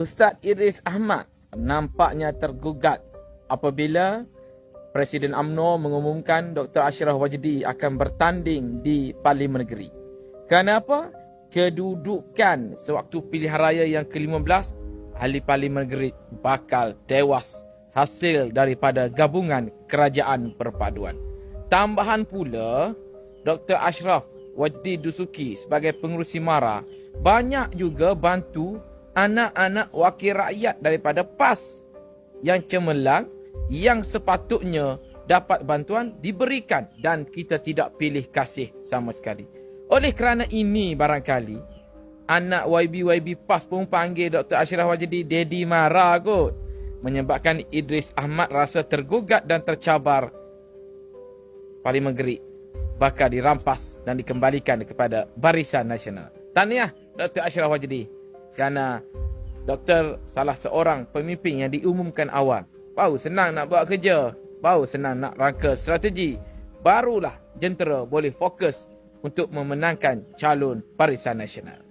Ustaz Idris Ahmad nampaknya tergugat apabila Presiden AMNO mengumumkan Dr. Ashraf Wajdi akan bertanding di Parlimen Negeri. Kerana apa? Kedudukan sewaktu pilihan raya yang ke-15, ahli Parlimen Negeri bakal tewas hasil daripada gabungan kerajaan perpaduan. Tambahan pula, Dr. Ashraf Wajdi Dusuki sebagai pengurusi MARA banyak juga bantu anak-anak wakil rakyat daripada PAS yang cemerlang yang sepatutnya dapat bantuan diberikan dan kita tidak pilih kasih sama sekali. Oleh kerana ini barangkali anak YB-YB PAS pun panggil Dr. Ashraf Wajdi Daddy Mara kot. Menyebabkan Idris Ahmad rasa tergugat dan tercabar Parlimen Gerik bakal dirampas dan dikembalikan kepada Barisan Nasional. Tahniah Dr. Ashraf Wajdi kerana Doktor salah seorang pemimpin yang diumumkan awal Baru senang nak buat kerja. Baru senang nak rangka strategi. Barulah jentera boleh fokus untuk memenangkan calon Barisan Nasional.